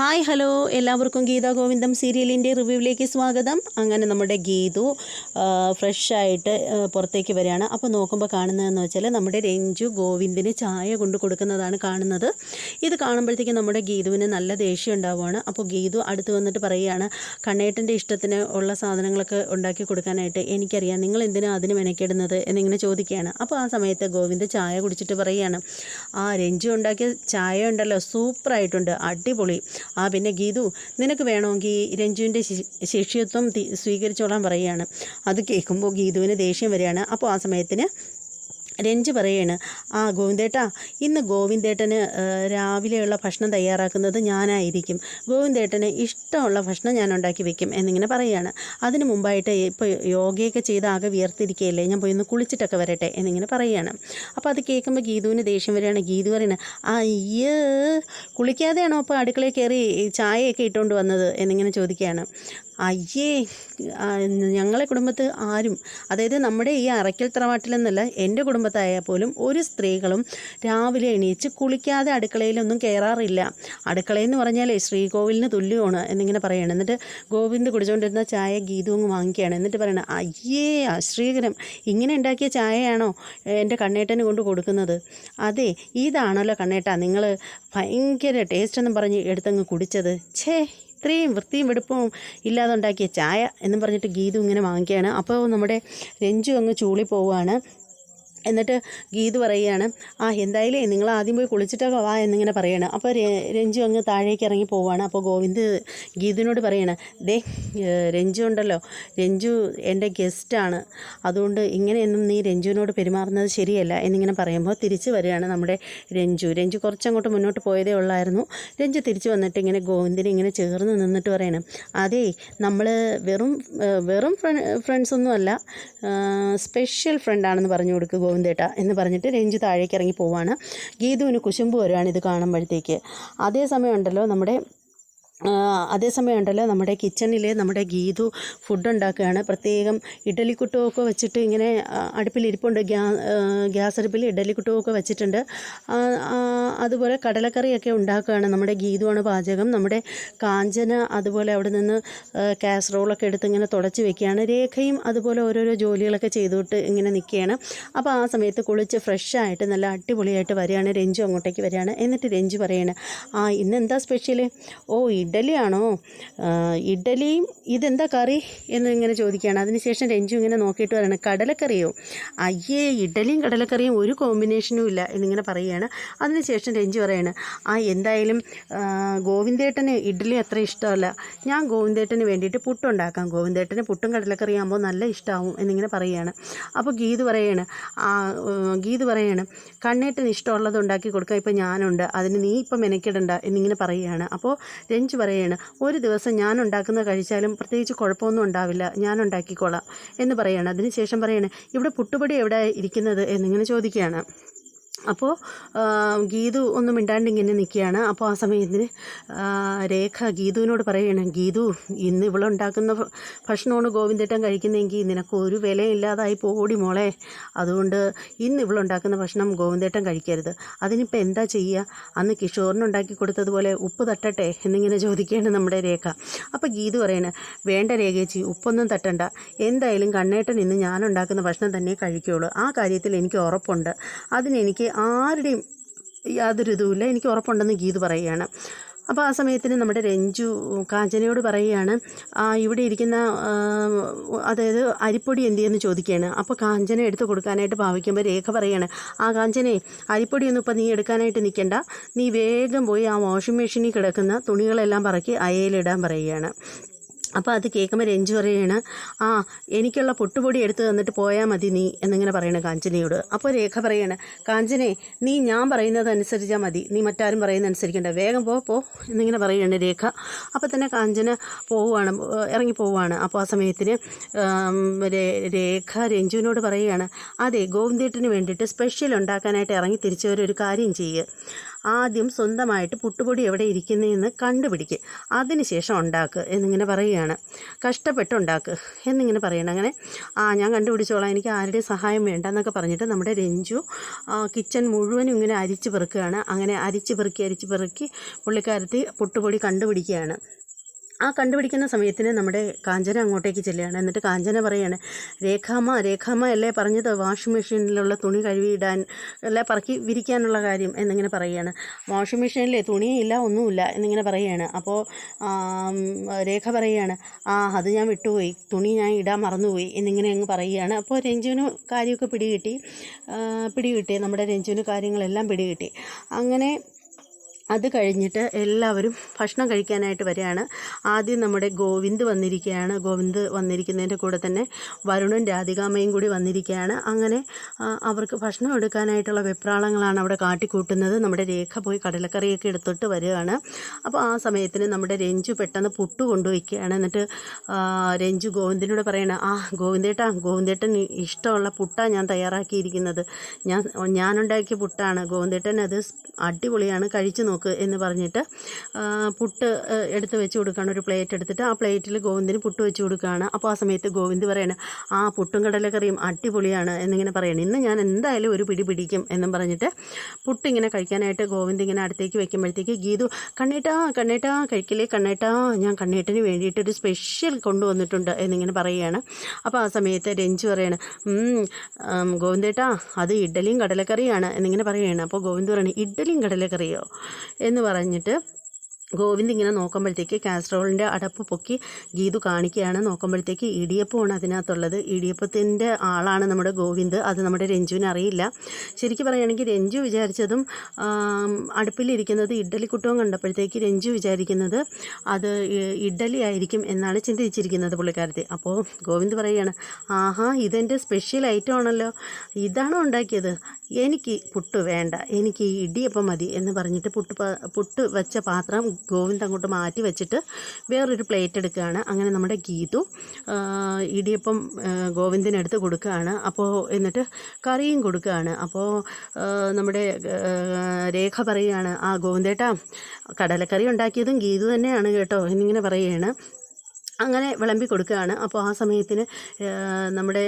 Hi hello. എല്ലാവർക്കും ഗീതാ ഗോവിന്ദം സീരിയലിന്റെ റിവ്യൂവിലേക്ക് സ്വാഗതം. അങ്ങനെ നമ്മുടെ ഗീതു ഫ്രഷായിട്ട് പുറത്തേക്ക് വരികയാണ്. അപ്പോൾ നോക്കുമ്പോൾ കാണുന്നതെന്ന് വെച്ചാൽ നമ്മുടെ രഞ്ജു ഗോവിന്ദിന് ചായ കൊണ്ട് കൊടുക്കുന്നതാണ് കാണുന്നത്. ഇത് കാണുമ്പോഴത്തേക്കും നമ്മുടെ ഗീതുവിന് നല്ല ദേഷ്യം ഉണ്ടാവുകയാണ്. അപ്പോൾ ഗീതു അടുത്ത് വന്നിട്ട് പറയുകയാണ് കണ്ണേട്ടന്റെ ഇഷ്ടത്തിന് ഉള്ള സാധനങ്ങളൊക്കെ ഉണ്ടാക്കി കൊടുക്കാനായിട്ട് എനിക്കറിയാം. നിങ്ങൾ എന്തിനാണ് അതിന് മെനക്കെടുന്നത്? എന്നിങ്ങനെ ചോദിക്കുകയാണ്. അപ്പോൾ ആ സമയത്ത് ഗോവിന്ദ് ചായ കുടിച്ചിട്ട് പറയുകയാണ് ആ രഞ്ജു ഉണ്ടാക്കിയ ചായ ഉണ്ടല്ലോ. സൂപ്പറായിട്ടുണ്ട്. അടിപൊളി. ആ പിന്നെ ഗീതു നിനക്ക് വേണമെങ്കിൽ രഞ്ജുവിന്റെ ശിഷ്യത്വം സ്വീകരിച്ചോളാൻ പറയുകയാണ്. അത് കേൾക്കുമ്പോൾ ഗീതുവിന് ദേഷ്യം വരികയാണ്. അപ്പോൾ ആ സമയത്തിന് രഞ്ജു പറയാണ് ആ ഗോവിന്ദേട്ടാ ഇന്ന് ഗോവിന്ദേട്ടന് രാവിലെയുള്ള ഭക്ഷണം തയ്യാറാക്കുന്നത് ഞാനായിരിക്കും. ഗോവിന്ദേട്ടന് ഇഷ്ടമുള്ള ഭക്ഷണം ഞാൻ ഉണ്ടാക്കി വെക്കും എന്നിങ്ങനെ പറയുകയാണ് അതിന് മുമ്പായിട്ട് ഇപ്പോൾ യോഗയൊക്കെ ചെയ്ത് ആകെ വിയർത്തിരിക്കുകയല്ലേ ഞാൻ പോയി ഒന്ന് കുളിച്ചിട്ടൊക്കെ വരട്ടെ എന്നിങ്ങനെ പറയുകയാണ് അപ്പോൾ അത് കേൾക്കുമ്പോൾ ഗീതുവിന് ദേഷ്യം വരികയാണ്. ഗീതു പറയുന്നത് അയ്യേ കുളിക്കാതെയാണോ അപ്പോൾ അടുക്കളയിൽ കയറി ചായയൊക്കെ ഇട്ടുകൊണ്ട് വന്നത്? എന്നിങ്ങനെ ചോദിക്കുകയാണ്. അയ്യേ ഞങ്ങളെ കുടുംബത്ത് ആരും അതായത് നമ്മുടെ ഈ അറയ്ക്കൽ തറവാട്ടിലെന്നല്ല എന്റെ കുടുംബത്തായാൽ പോലും ഒരു സ്ത്രീകളും രാവിലെ എണീച്ച് കുളിക്കാതെ അടുക്കളയിലൊന്നും കയറാറില്ല. അടുക്കളയെന്ന് പറഞ്ഞാൽ ശ്രീകോവിലിന് തുല്യമാണ് എന്നിങ്ങനെ പറയുകയാണ് എന്നിട്ട് ഗോവിന്ദ് കുടിച്ചുകൊണ്ടിരുന്ന ചായ ഗീതു അങ്ങ് വാങ്ങിക്കുകയാണ്. എന്നിട്ട് പറയണം അയ്യേ അശ്രീകരം ഇങ്ങനെ ഉണ്ടാക്കിയ ചായയാണോ എന്റെ കണ്ണേട്ടനെ കൊണ്ട് കൊടുക്കുന്നത്? അതെ ഇതാണല്ലോ കണ്ണേട്ട നിങ്ങൾ ഭയങ്കര ടേസ്റ്റ് എന്നും പറഞ്ഞ് എടുത്തങ്ങ് കുടിച്ചത്. ഛേ ഇത്രയും വൃത്തിയും വെടുപ്പും ഇല്ലാതെ ഉണ്ടാക്കിയ ചായ എന്നും പറഞ്ഞിട്ട് ഗീതു ഇങ്ങനെ വാങ്ങിക്കുകയാണ്. അപ്പോൾ നമ്മുടെ രഞ്ജു അങ്ങ് ചൂളി പോവുകയാണ്. എന്നിട്ട് ഗീത് പറയുകയാണ് ആ എന്തായാലും നിങ്ങൾ ആദ്യം പോയി കുളിച്ചിട്ടൊക്കെ വാ എന്നിങ്ങനെ പറയാണ്. അപ്പോൾ രഞ്ജു അങ്ങ് താഴേക്ക് ഇറങ്ങി പോവുകയാണ് അപ്പോൾ ഗോവിന്ദ് ഗീതിനോട് പറയാണ് ദേ രഞ്ജു ഉണ്ടല്ലോ. രഞ്ജു എന്റെ ഗസ്റ്റാണ് അതുകൊണ്ട് ഇങ്ങനെയൊന്നും നീ രഞ്ജുവിനോട് പെരുമാറുന്നത് ശരിയല്ല എന്നിങ്ങനെ പറയുമ്പോൾ തിരിച്ചു വരികയാണ് നമ്മുടെ രഞ്ജു. രഞ്ജു കുറച്ചങ്ങോട്ട് മുന്നോട്ട് പോയതേ ഉള്ളായിരുന്നു. രഞ്ജു തിരിച്ചു വന്നിട്ട് ഇങ്ങനെ ഗോവിന്ദിനെ ഇങ്ങനെ ചേർന്ന് നിന്നിട്ട് പറയണം അതേ നമ്മൾ വെറും വെറും ഫ്രണ്ട്സ് ഫ്രണ്ട്സൊന്നുമല്ല സ്പെഷ്യൽ ഫ്രണ്ടാണെന്ന് പറഞ്ഞു കൊടുക്കുക ഗോവിന്ദേട്ട എന്ന് പറഞ്ഞിട്ട് രഞ്ജു താഴേക്ക് ഇറങ്ങി പോവാണ്. ഗീതുവിന് കുശുമ്പ് വരുവാണ് ഇത് കാണുമ്പോഴത്തേക്ക്. അതേസമയം ഉണ്ടല്ലോ നമ്മുടെ അതേസമയം ഉണ്ടല്ലോ നമ്മുടെ കിച്ചണിൽ നമ്മുടെ ഗീതു ഫുഡ് ഉണ്ടാക്കുകയാണ്. പ്രത്യേകം ഇഡലിക്കുട്ടമൊക്കെ വെച്ചിട്ട് ഇങ്ങനെ അടുപ്പിലിരിപ്പുണ്ട് ഗ്യാ ഗ്യാസ് അടുപ്പിൽ ഇഡലിക്കുട്ടമൊക്കെ വെച്ചിട്ടുണ്ട്. അതുപോലെ കടലക്കറിയൊക്കെ ഉണ്ടാക്കുകയാണ് നമ്മുടെ ഗീതുവാണ് പാചകം. നമ്മുടെ കാഞ്ചന അതുപോലെ അവിടെ നിന്ന് കാസറോളൊക്കെ എടുത്ത് ഇങ്ങനെ തുടച്ച് വെക്കുകയാണ്. രേഖയും അതുപോലെ ഓരോരോ ജോലികളൊക്കെ ചെയ്തുകൊണ്ട് ഇങ്ങനെ നിൽക്കുകയാണ്. അപ്പോൾ ആ സമയത്ത് കുളിച്ച് ഫ്രഷായിട്ട് നല്ല അടിപൊളിയായിട്ട് വരികയാണ്. രഞ്ജു അങ്ങോട്ടേക്ക് വരികയാണ്. എന്നിട്ട് രഞ്ജു പറയാണ് ആ ഇന്നെന്താ സ്പെഷ്യൽ ഓ ഇഡലിയാണോ? ഇഡ്ഡലിയും ഇതെന്താ കറി എന്ന് ഇങ്ങനെ ചോദിക്കുകയാണ്. അതിനുശേഷം രഞ്ജു ഇങ്ങനെ നോക്കിയിട്ട് പറയണം കടലക്കറിയോ? അയ്യേ ഇഡലിയും കടലക്കറിയും ഒരു കോമ്പിനേഷനും ഇല്ല എന്നിങ്ങനെ പറയുകയാണ്. അതിനുശേഷം രഞ്ജു പറയാണ് ആ എന്തായാലും ഗോവിന്ദേട്ടന് ഇഡ്ഡലി അത്ര ഇഷ്ടമല്ല. ഞാൻ ഗോവിന്ദേട്ടന് വേണ്ടിയിട്ട് പുട്ടുണ്ടാക്കാം. ഗോവിന്ദേട്ടന് പുട്ടും കടലക്കറിയാകുമ്പോൾ നല്ല ഇഷ്ടമാവും എന്നിങ്ങനെ പറയുകയാണ്. അപ്പോൾ ഗീത് പറയാണ് ഗീത് പറയാണ് കണ്ണേട്ടന് ഇഷ്ടമുള്ളത് ഉണ്ടാക്കി കൊടുക്കാം ഇപ്പം ഞാനുണ്ട്. അതിന് നീ ഇപ്പം മെനക്കിടണ്ട എന്നിങ്ങനെ പറയുകയാണ്. അപ്പോൾ രഞ്ജു പറയാണ് ഒരു ദിവസം ഞാൻ ഉണ്ടാക്കുന്നത് കഴിച്ചാലും പ്രത്യേകിച്ച് കുഴപ്പമൊന്നും ഉണ്ടാവില്ല ഞാൻ ഉണ്ടാക്കിക്കോളാം എന്ന് പറയുകയാണ് അതിനുശേഷം പറയുകയാണ് ഇവിടെ പുട്ടുപൊടി എവിടെ ഇരിക്കുന്നത്? എന്നിങ്ങനെ ചോദിക്കുകയാണ്. അപ്പോൾ ഗീതു ഒന്നും മിണ്ടാണ്ട് ഇങ്ങനെ നിൽക്കുകയാണ്. അപ്പോൾ ആ സമയത്തിന് രേഖ ഗീതുവിനോട് പറയുകയാണ് ഗീതു ഇന്ന് ഇവളുണ്ടാക്കുന്ന ഭക്ഷണമാണ് ഗോവിന്ദേട്ടൻ കഴിക്കുന്നതെങ്കിൽ നിനക്ക് ഒരു വിലയില്ലാതായി പോടി മോളെ. അതുകൊണ്ട് ഇന്ന് ഇവളുണ്ടാക്കുന്ന ഭക്ഷണം ഗോവിന്ദേട്ടൻ കഴിക്കരുത്. അതിനിപ്പോൾ എന്താ ചെയ്യുക അന്ന് കിഷോറിനുണ്ടാക്കി കൊടുത്തതുപോലെ ഉപ്പ് തട്ടട്ടെ? എന്നിങ്ങനെ ചോദിക്കുകയാണ് നമ്മുടെ രേഖ. അപ്പോൾ ഗീതു പറയണ വേണ്ട രേഖേച്ചി ഉപ്പൊന്നും തട്ടണ്ട. എന്തായാലും കണ്ണേട്ടൻ ഇന്ന് ഞാനുണ്ടാക്കുന്ന ഭക്ഷണം തന്നെ കഴിക്കുകയുള്ളൂ ആ കാര്യത്തിൽ എനിക്ക് ഉറപ്പുണ്ട്. അതിനെനിക്ക് ആരുടെയും യാതൊരു ഇതുമില്ല. എനിക്ക് ഉറപ്പുണ്ടെന്ന് ഗീത് പറയുകയാണ്. അപ്പോൾ ആ സമയത്തിന് നമ്മുടെ രഞ്ജു കാഞ്ചനയോട് പറയുകയാണ് ആ, ഇവിടെ ഇരിക്കുന്ന അതായത് അരിപ്പൊടി എന്ത് ചെയ്യുന്നു? ചോദിക്കുകയാണ്. അപ്പോൾ കാഞ്ചന എടുത്ത് കൊടുക്കാനായിട്ട് ഭാവിക്കുമ്പോൾ രേഖ പറയാണ് ആ കാഞ്ചനെ അരിപ്പൊടിയൊന്നും ഇപ്പോൾ നീ എടുക്കാനായിട്ട് നിൽക്കണ്ട നീ വേഗം പോയി ആ വാഷിംഗ് മെഷീനിൽ കിടക്കുന്ന തുണികളെല്ലാം പറക്കി അയയിലിടാൻ പറയുകയാണ്. അപ്പോൾ അത് കേൾക്കുമ്പോൾ രഞ്ജു പറയാണ് ആ എനിക്കുള്ള പൊട്ടുപൊടി എടുത്ത് തന്നിട്ട് പോയാൽ മതി നീ എന്നിങ്ങനെ പറയണേ കാഞ്ചനയോട്. അപ്പോൾ രേഖ പറയാണ് കാഞ്ചനെ നീ ഞാൻ പറയുന്നത് അനുസരിച്ചാൽ മതി. നീ മറ്റാരും പറയുന്നത് അനുസരിക്കണ്ട വേഗം പോ പോ എന്നിങ്ങനെ പറയുകയാണ് രേഖ. അപ്പോൾ തന്നെ കാഞ്ചന പോവുകയാണ് ഇറങ്ങി പോവുകയാണ് അപ്പോൾ ആ സമയത്തിന് രേഖ രഞ്ജുവിനോട് പറയുകയാണ് അതെ ഗോവിന്ദേട്ടന് വേണ്ടിയിട്ട് സ്പെഷ്യൽ ഉണ്ടാക്കാനായിട്ട് ഇറങ്ങി തിരിച്ചവരൊരു കാര്യം ചെയ്യുക ആദ്യം സ്വന്തമായിട്ട് പുട്ടുപൊടി എവിടെ ഇരിക്കുന്നതെന്ന് കണ്ടുപിടിക്കുക അതിനുശേഷം ഉണ്ടാക്ക് എന്നിങ്ങനെ പറയുകയാണ്. കഷ്ടപ്പെട്ടുണ്ടാക്ക് എന്നിങ്ങനെ പറയണം അങ്ങനെ ആ ഞാൻ കണ്ടുപിടിച്ചോളാം. എനിക്ക് ആരുടെയും സഹായം വേണ്ട എന്നൊക്കെ പറഞ്ഞിട്ട് നമ്മുടെ രഞ്ജു കിച്ചൺ മുഴുവനും ഇങ്ങനെ അരിച്ച് പെറുക്കുകയാണ്. അങ്ങനെ അരിച്ച് പെറുക്കി അരിച്ച് പെറുക്കി പുള്ളിക്കാരത്തി പുട്ടുപൊടി കണ്ടുപിടിക്കുകയാണ്. ആ കണ്ടുപിടിക്കുന്ന സമയത്തിന് നമ്മുടെ കാഞ്ചന അങ്ങോട്ടേക്ക് ചെല്ലുകയാണ്. എന്നിട്ട് കാഞ്ചന പറയാണ് രേഖാമ്മ രേഖാമ്മ അല്ലേ പറഞ്ഞത്? വാഷിംഗ് മെഷീനിലുള്ള തുണി കഴുകിയിടാൻ അല്ലെ പറക്കി വിരിക്കാനുള്ള കാര്യം എന്നിങ്ങനെ പറയുകയാണ്. വാഷിംഗ് മെഷീനിലെ തുണിയില്ല ഒന്നുമില്ല എന്നിങ്ങനെ പറയുകയാണ്. അപ്പോൾ രേഖ പറയുകയാണ് ആ അത് ഞാൻ വിട്ടുപോയി. തുണി ഞാൻ ഇടാൻ മറന്നുപോയി എന്നിങ്ങനെ അങ്ങ് പറയുകയാണ്. അപ്പോൾ രഞ്ജുവിന് കാര്യമൊക്കെ പിടികിട്ടി. പിടികിട്ടി. നമ്മുടെ രഞ്ജുവിന് കാര്യങ്ങളെല്ലാം പിടികിട്ടി. അങ്ങനെ അത് കഴിഞ്ഞിട്ട് എല്ലാവരും ഭക്ഷണം കഴിക്കാനായിട്ട് വരികയാണ്. ആദ്യം നമ്മുടെ ഗോവിന്ദ് വന്നിരിക്കുകയാണ്. ഗോവിന്ദ് വന്നിരിക്കുന്നതിന്റെ കൂടെ തന്നെ വരുണും രാധികാമയും കൂടി വന്നിരിക്കുകയാണ്. അങ്ങനെ അവർക്ക് ഭക്ഷണം എടുക്കാനായിട്ടുള്ള വെപ്രാളങ്ങളാണ് അവിടെ കാട്ടിക്കൂട്ടുന്നത്. നമ്മുടെ രേഖ പോയി കടലക്കറിയൊക്കെ എടുത്തിട്ട് വരികയാണ്. അപ്പോൾ ആ സമയത്തിന് നമ്മുടെ രഞ്ജു പെട്ടെന്ന് പുട്ട് കൊണ്ടുവയ്ക്കുകയാണ്. എന്നിട്ട് രഞ്ജു ഗോവിന്ദനോട് പറയണ ആ ഗോവിന്ദേട്ടാ ഗോവിന്ദേട്ടൻ ഇഷ്ടമുള്ള പുട്ടാണ് ഞാൻ തയ്യാറാക്കിയിരിക്കുന്നത്. ഞാൻ ഞാനുണ്ടാക്കിയ പുട്ടാണ്. ഗോവിന്ദേട്ടൻ അത് അടിപൊളിയാണ് കഴിച്ചു നോക്ക് എന്ന് പറഞ്ഞിട്ട് പുട്ട് എടുത്ത് വെച്ച് കൊടുക്കുകയാണ് ഒരു പ്ലേറ്റ് എടുത്തിട്ട് ആ പ്ലേറ്റിൽ ഗോവിന്ദിന് പുട്ട് വെച്ച് കൊടുക്കുകയാണ് അപ്പോൾ ആ സമയത്ത് ഗോവിന്ദ് പറയണ ആ പുട്ടും കടലക്കറിയും അടിപൊളിയാണ് എന്നിങ്ങനെ പറയണം. ഇന്ന് ഞാൻ എന്തായാലും ഒരു പിടി പിടിക്കും എന്നും പറഞ്ഞിട്ട് പുട്ടിങ്ങനെ കഴിക്കാനായിട്ട് ഗോവിന്ദ് ഇങ്ങനെ അടുത്തേക്ക് വെക്കുമ്പോഴത്തേക്ക് ഗീതു കണ്ണേട്ടാ കണ്ണേട്ടാ കഴിക്കലേ കണ്ണേട്ടാ ഞാൻ കണ്ണേട്ടന് വേണ്ടിയിട്ട് ഒരു സ്പെഷ്യൽ കൊണ്ടുവന്നിട്ടുണ്ട് എന്നിങ്ങനെ പറയുകയാണ് അപ്പോൾ ആ സമയത്ത് രഞ്ജു പറയാണ് "ഉം, ആം, ഗോവിന്ദേട്ടാ അത് ഇഡ്ഡലിയും കടലക്കറിയാണ് എന്നിങ്ങനെ പറയുകയാണ് അപ്പോൾ ഗോവിന്ദ് പറയണേ ഇഡ്ഡലിയും കടലക്കറിയോ? എന്ന് പറഞ്ഞിട്ട് ഗോവിന്ദ് ഇങ്ങനെ നോക്കുമ്പോഴത്തേക്ക് കാസ്ട്രോളിന്റെ അടപ്പ് പൊക്കി ഗീതു കാണിക്കുകയാണ്. നോക്കുമ്പോഴത്തേക്ക് ഇടിയപ്പമാണ് അതിനകത്തുള്ളത്. ഇടിയപ്പത്തിന്റെ ആളാണ് നമ്മുടെ ഗോവിന്ദ്. അത് നമ്മുടെ രഞ്ജുവിന് അറിയില്ല. ശരിക്കും പറയുകയാണെങ്കിൽ രഞ്ജു വിചാരിച്ചതും അടുപ്പിലിരിക്കുന്നത് ഇഡ്ഡലിക്കുട്ടവും കണ്ടപ്പോഴത്തേക്ക് രഞ്ജു വിചാരിക്കുന്നത് അത് ഇഡ്ഡലി ആയിരിക്കും എന്നാണ് ചിന്തിച്ചിരിക്കുന്നത് പുള്ളിക്കാരത്തി. അപ്പോൾ ഗോവിന്ദ് പറയുകയാണ് ആഹാ ഇതെന്റെ സ്പെഷ്യൽ ഐറ്റം ആണല്ലോ. ഇതാണോ ഉണ്ടാക്കിയത്? എനിക്ക് പുട്ട് വേണ്ട. എനിക്ക് ഇടിയപ്പം മതി എന്ന് പറഞ്ഞിട്ട് പുട്ട് പുട്ട് വെച്ച പാത്രം ഗോവിന്ദ് അങ്ങോട്ട് മാറ്റി വെച്ചിട്ട് വേറൊരു പ്ലേറ്റ് എടുക്കുകയാണ്. അങ്ങനെ നമ്മുടെ ഗീതു ഇടിയപ്പം ഗോവിന്ദിനെടുത്ത് കൊടുക്കുകയാണ്. അപ്പോൾ എന്നിട്ട് കറിയും കൊടുക്കുകയാണ്. അപ്പോൾ നമ്മുടെ രേഖ പറയുകയാണ് ആ ഗോവിന്ദേട്ടാ കടലക്കറി ഉണ്ടാക്കിയതും ഗീതു തന്നെയാണ് കേട്ടോ എന്നിങ്ങനെ പറയുകയാണ്. അങ്ങനെ വിളമ്പി കൊടുക്കുകയാണ്. അപ്പോൾ ആ സമയത്തിന് നമ്മുടെ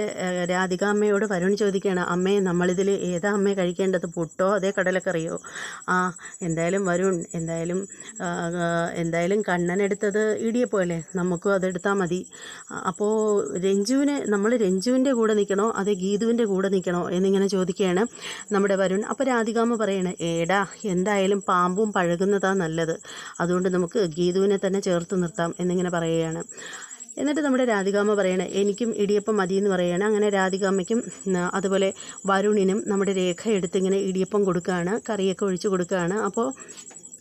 രാധിക അമ്മയോട് വരുൺ ചോദിക്കുകയാണ് അമ്മേ നമ്മളിതിൽ ഏതാ അമ്മേ കഴിക്കേണ്ടത്? പുട്ടോ അതേ കടലക്കറിയോ? ആ എന്തായാലും വരുൺ എന്തായാലും എന്തായാലും കണ്ണനെടുത്തത് ഇടിയപ്പോല്ലേ നമുക്കും അതെടുത്താൽ മതി. അപ്പോൾ രഞ്ജുവിനെ നമ്മൾ രഞ്ജുവിന്റെ കൂടെ നിൽക്കണോ? അതേ ഗീതുവിന്റെ കൂടെ നിൽക്കണോ? എന്നിങ്ങനെ ചോദിക്കുകയാണ് നമ്മുടെ വരുൺ. അപ്പോൾ രാധികാമ്മ പറയണേ ഏടാ എന്തായാലും പാമ്പും പഴകുന്നതാണ് നല്ലത്. അതുകൊണ്ട് നമുക്ക് ഗീതുവിനെ തന്നെ ചേർത്ത് നിർത്താം എന്നിങ്ങനെ പറയുകയാണ്. എന്നിട്ട് നമ്മുടെ രാധികാമ്മ പറയണേ എനിക്കും ഇടിയപ്പം മതി എന്ന് പറയുകയാണ് അങ്ങനെ രാധികാമ്മയ്ക്കും അതുപോലെ വരുണിനും നമ്മുടെ രേഖ എടുത്തിങ്ങനെ ഇടിയപ്പം കൊടുക്കുകയാണ് കറിയൊക്കെ ഒഴിച്ച് കൊടുക്കുകയാണ്. അപ്പോൾ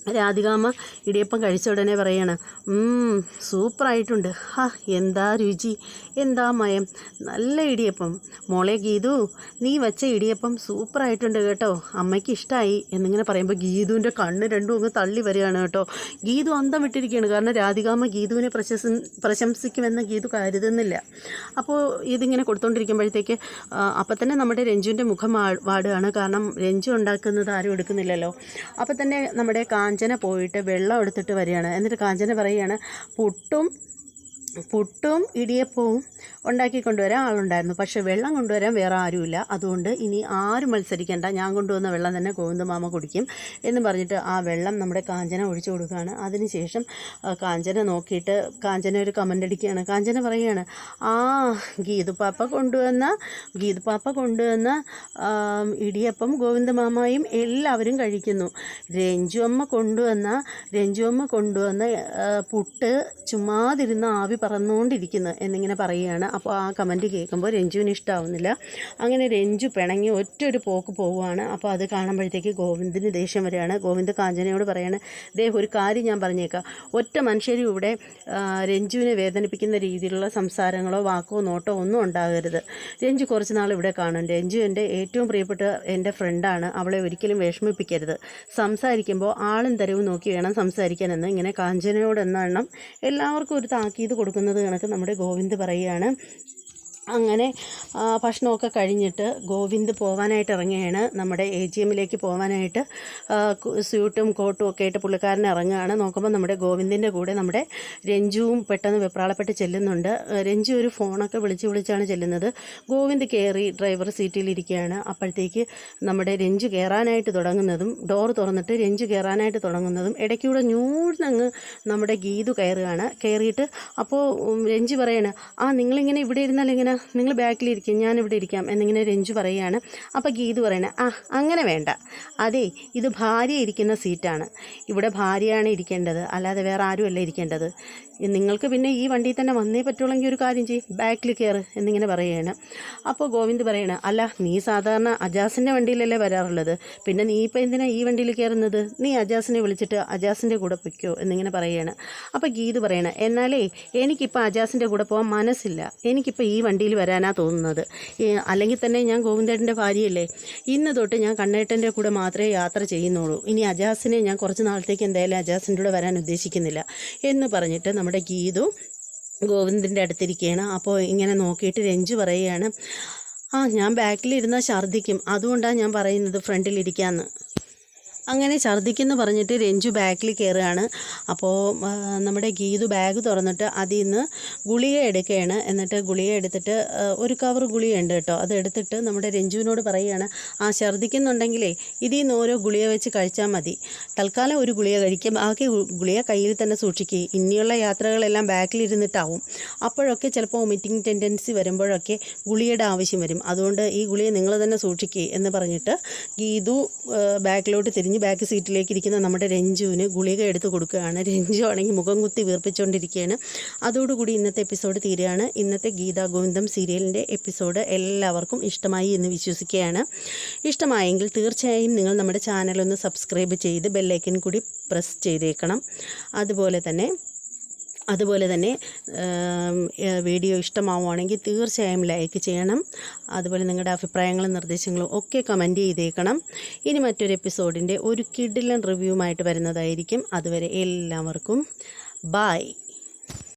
രാധികാമ്മ ഇടിയപ്പം കഴിച്ച ഉടനെ പറയാണ് "ഉം, സൂപ്പറായിട്ടുണ്ട്. ഹാ എന്താ രുചി? എന്താ മയം? നല്ല ഇടിയപ്പം. മോളെ ഗീതു നീ വെച്ച ഇടിയപ്പം സൂപ്പറായിട്ടുണ്ട് കേട്ടോ. അമ്മയ്ക്ക് ഇഷ്ടമായി എന്നിങ്ങനെ പറയുമ്പോൾ ഗീതുവിന്റെ കണ്ണ് രണ്ടും അങ്ങ് തള്ളി വരികയാണ് കേട്ടോ. ഗീതു അന്തം വിട്ടിരിക്കുകയാണ്. കാരണം രാധികാമ്മ ഗീതുവിനെ പ്രശംസ പ്രശംസിക്കുമെന്ന് ഗീതു കരുതുന്നില്ല. അപ്പോൾ ഇതിങ്ങനെ കൊടുത്തുകൊണ്ടിരിക്കുമ്പോഴത്തേക്ക് അപ്പം തന്നെ നമ്മുടെ രഞ്ജുവിന്റെ മുഖം വാടുകയാണ്. കാരണം രഞ്ജു ഉണ്ടാക്കുന്നത് ആരും എടുക്കുന്നില്ലല്ലോ. അപ്പം തന്നെ നമ്മുടെ കാഞ്ചന പോയിട്ട് വെള്ളം എടുത്തിട്ട് വരികയാണ്. എന്നിട്ട് കാഞ്ചന പറയുകയാണ് പുട്ടും പുട്ടും ഇടിയപ്പവും ഉണ്ടാക്കി കൊണ്ടുവരാൻ ആളുണ്ടായിരുന്നു. പക്ഷേ വെള്ളം കൊണ്ടുവരാൻ വേറെ ആരുമില്ല. അതുകൊണ്ട് ഇനി ആരും മത്സരിക്കേണ്ട. ഞാൻ കൊണ്ടുവന്ന വെള്ളം തന്നെ ഗോവിന്ദ മാമ കുടിക്കും എന്ന് പറഞ്ഞിട്ട് ആ വെള്ളം നമ്മുടെ കാഞ്ചന ഒഴിച്ചു കൊടുക്കുകയാണ്. അതിനുശേഷം കാഞ്ചന നോക്കിയിട്ട് കാഞ്ചന ഒരു കമന്റ് അടിക്കുകയാണ്. കാഞ്ചന പറയുകയാണ് ആ ഗീതുപാപ്പ കൊണ്ടുവന്ന ഗീതുപാപ്പ കൊണ്ടുവന്ന ഇടിയപ്പം ഗോവിന്ദ മാമായും എല്ലാവരും കഴിക്കുന്നു. രഞ്ജു അമ്മ കൊണ്ടുവന്ന രഞ്ജു അമ്മ കൊണ്ടുവന്ന പുട്ട് ചുമ്മാതിരുന്ന ആവി പറന്നുകൊണ്ടിരിക്കുന്നു എന്നിങ്ങനെ പറയുകയാണ്. അപ്പോൾ ആ കമന്റ് കേൾക്കുമ്പോൾ രഞ്ജുവിന് ഇഷ്ടമാവുന്നില്ല അങ്ങനെ രഞ്ജു പിണങ്ങി ഒറ്റ ഒരു പോക്ക് പോവുകയാണ്. അപ്പോൾ അത് കാണുമ്പോഴത്തേക്ക് ഗോവിന്ദിന് ദേഷ്യം വരികയാണ്. ഗോവിന്ദ് കാഞ്ചനയോട് പറയാണ് ദേ ഒരു കാര്യം ഞാൻ പറഞ്ഞേക്കാം. ഒറ്റ മനുഷ്യരും ഇവിടെ രഞ്ജുവിനെ വേദനിപ്പിക്കുന്ന രീതിയിലുള്ള സംസാരങ്ങളോ വാക്കോ നോട്ടോ ഒന്നും ഉണ്ടാകരുത്. രഞ്ജു കുറച്ച് നാൾ ഇവിടെ കാണും. രഞ്ജു എന്റെ ഏറ്റവും പ്രിയപ്പെട്ട എന്റെ ഫ്രണ്ടാണ് അവളെ ഒരിക്കലും വിഷമിപ്പിക്കരുത്. സംസാരിക്കുമ്പോൾ ആളും തരവും നോക്കി വേണം സംസാരിക്കാനെന്ന് ഇങ്ങനെ കാഞ്ചനയോടെന്നെണ്ണം എല്ലാവർക്കും ഒരു താക്കീത് കൊടുക്കുന്നത് കണക്ക് നമ്മുടെ ഗോവിന്ദ് പറയുകയാണ്. അങ്ങനെ ഭക്ഷണമൊക്കെ കഴിഞ്ഞിട്ട് ഗോവിന്ദ് പോവാനായിട്ട് ഇറങ്ങുകയാണ്. നമ്മുടെ എ ജി എമ്മിലേക്ക് പോവാനായിട്ട് സ്യൂട്ടും കോട്ടും ഒക്കെ ആയിട്ട് പുള്ളിക്കാരൻ ഇറങ്ങുകയാണ്. നോക്കുമ്പോൾ നമ്മുടെ ഗോവിന്ദിന്റെ കൂടെ നമ്മുടെ രഞ്ജുവും പെട്ടെന്ന് വെപ്രാളപ്പെട്ട് ചെല്ലുന്നുണ്ട്. രഞ്ജു ഒരു ഫോണൊക്കെ വിളിച്ച് വിളിച്ചാണ് ചെല്ലുന്നത്. ഗോവിന്ദ് കയറി ഡ്രൈവർ സീറ്റിലിരിക്കുകയാണ് അപ്പോഴത്തേക്ക് നമ്മുടെ രഞ്ജു കയറാനായിട്ട് തുടങ്ങുന്നതും ഡോർ തുറന്നിട്ട് രഞ്ജു കയറാനായിട്ട് തുടങ്ങുന്നതും ഇടയ്ക്കൂടെ ഞൂടിനങ്ങ് നമ്മുടെ ഗീതു കയറുകയാണ്. കയറിയിട്ട് അപ്പോൾ രഞ്ജു പറയാണ് ആ നിങ്ങളിങ്ങനെ ഇവിടെ ഇരുന്നാൽ ഇങ്ങനെ നിങ്ങൾ ബാക്കിലിരിക്കും ഞാനിവിടെ ഇരിക്കാം എന്നിങ്ങനെ രഞ്ജു പറയുകയാണ്. അപ്പോൾ ഗീത് പറയണ ആ അങ്ങനെ വേണ്ട. അതേ ഇത് ഭാര്യ ഇരിക്കുന്ന സീറ്റാണ്. ഇവിടെ ഭാര്യയാണ് ഇരിക്കേണ്ടത്. അല്ലാതെ വേറെ ആരുമല്ല ഇരിക്കേണ്ടത്. നിങ്ങൾക്ക് പിന്നെ ഈ വണ്ടിയിൽ തന്നെ വന്നേ പറ്റുള്ളെങ്കിൽ ഒരു കാര്യം ചെയ്യും ബാക്കിൽ കയറ് എന്നിങ്ങനെ പറയുകയാണ്. അപ്പോൾ ഗോവിന്ദ് പറയണ അല്ല നീ സാധാരണ അജാസിന്റെ വണ്ടിയിലല്ലേ വരാറുള്ളത്. പിന്നെ നീ ഇപ്പോൾ എന്തിനാ ഈ വണ്ടിയിൽ കയറുന്നത്? നീ അജാസിനെ വിളിച്ചിട്ട് അജാസിന്റെ കൂടെ പൊയ്ക്കോ എന്നിങ്ങനെ പറയുകയാണ്. അപ്പോൾ ഗീത് പറയണ എന്നാലേ എനിക്കിപ്പോൾ അജാസിന്റെ കൂടെ പോകാൻ മനസ്സില്ല. എനിക്കിപ്പോൾ ഈ വണ്ടിയിൽ വരാനാ തോന്നുന്നത്. അല്ലെങ്കിൽ തന്നെ ഞാൻ ഗോവിന്ദേട്ടന്റെ ഭാര്യയല്ലേ? ഇന്ന് തൊട്ട് ഞാൻ കണ്ണേട്ടന്റെ കൂടെ മാത്രമേ യാത്ര ചെയ്യുന്നുള്ളൂ. ഇനി അജാസിനെ ഞാൻ കുറച്ച് നാളത്തേക്ക് എന്തായാലും അജാസിന്റെ കൂടെ വരാൻ ഉദ്ദേശിക്കുന്നില്ല. എന്ന് പറഞ്ഞിട്ട് നമ്മുടെ ഗീതു ഗോവിന്ദിന്റെ അടുത്തിരിക്കുകയാണ്. അപ്പോൾ ഇങ്ങനെ നോക്കിയിട്ട് രഞ്ജു പറയുകയാണ് ആ ഞാൻ ബാക്കിലിരുന്നാൽ ഛർദ്ദിക്കും. അതുകൊണ്ടാണ് ഞാൻ പറയുന്നത് ഫ്രണ്ടിലിരിക്കാമെന്ന് അങ്ങനെ ഛർദ്ദിക്കുന്നു പറഞ്ഞിട്ട് രഞ്ജു ബാഗിൽ കയറുകയാണ് അപ്പോൾ നമ്മുടെ ഗീതു ബാഗ് തുറന്നിട്ട് അതിൽ നിന്ന് ഗുളിക എടുക്കുകയാണ്. എന്നിട്ട് ഗുളിക എടുത്തിട്ട് ഒരു കവർ ഗുളികയുണ്ട് കേട്ടോ. അത് എടുത്തിട്ട് നമ്മുടെ രഞ്ജുവിനോട് പറയുകയാണ് ആ ഛർദ്ദിക്കുന്നുണ്ടെങ്കിലേ ഇതിൽ നിന്ന് ഓരോ ഗുളിക വെച്ച് കഴിച്ചാൽ മതി. തൽക്കാലം ഒരു ഗുളിക കഴിക്കും. ബാക്കി ഗുളിക കയ്യിൽ തന്നെ സൂക്ഷിക്കുക ഇനിയുള്ള യാത്രകളെല്ലാം ബാക്കിലിരുന്നിട്ടാവും. അപ്പോഴൊക്കെ ചിലപ്പോൾ വൊമിറ്റിംഗ് ടെൻഡൻസി വരുമ്പോഴൊക്കെ ഗുളിയുടെ ആവശ്യം വരും. അതുകൊണ്ട് ഈ ഗുളിക നിങ്ങൾ തന്നെ സൂക്ഷിക്കുക എന്ന് പറഞ്ഞിട്ട് ഗീതു ബാക്കിലോട്ട് തിരിഞ്ഞ് ബാക്ക് സീറ്റിലേക്ക് ഇരിക്കുന്ന നമ്മുടെ രഞ്ജുവിന് ഗുളിക എടുത്തു കൊടുക്കുകയാണ്. രഞ്ജു ആണെങ്കിൽ മുഖം കുത്തി വീർപ്പിച്ചുകൊണ്ടിരിക്കുകയാണ് അതോടുകൂടി ഇന്നത്തെ എപ്പിസോഡ് തീരുകയാണ്. ഇന്നത്തെ ഗീതാ ഗോവിന്ദം സീരിയലിന്റെ എപ്പിസോഡ് എല്ലാവർക്കും ഇഷ്ടമായി എന്ന് വിശ്വസിക്കുകയാണ്. ഇഷ്ടമായെങ്കിൽ തീർച്ചയായും നിങ്ങൾ നമ്മുടെ ചാനലൊന്ന് സബ്സ്ക്രൈബ് ചെയ്ത് ബെല്ലൈക്കൻ കൂടി പ്രസ് ചെയ്തേക്കണം. അതുപോലെ തന്നെ അതുപോലെ തന്നെ വീഡിയോ ഇഷ്ടമാവുകയാണെങ്കിൽ തീർച്ചയായും ലൈക്ക് ചെയ്യണം. അതുപോലെ നിങ്ങളുടെ അഭിപ്രായങ്ങളും നിർദ്ദേശങ്ങളും ഒക്കെ കമന്റ് ചെയ്തേക്കണം. ഇനി മറ്റൊരു എപ്പിസോഡിന്റെ ഒരു കിഡിലൻ റിവ്യൂമായിട്ട് വരുന്നതായിരിക്കും. അതുവരെ എല്ലാവർക്കും ബായ്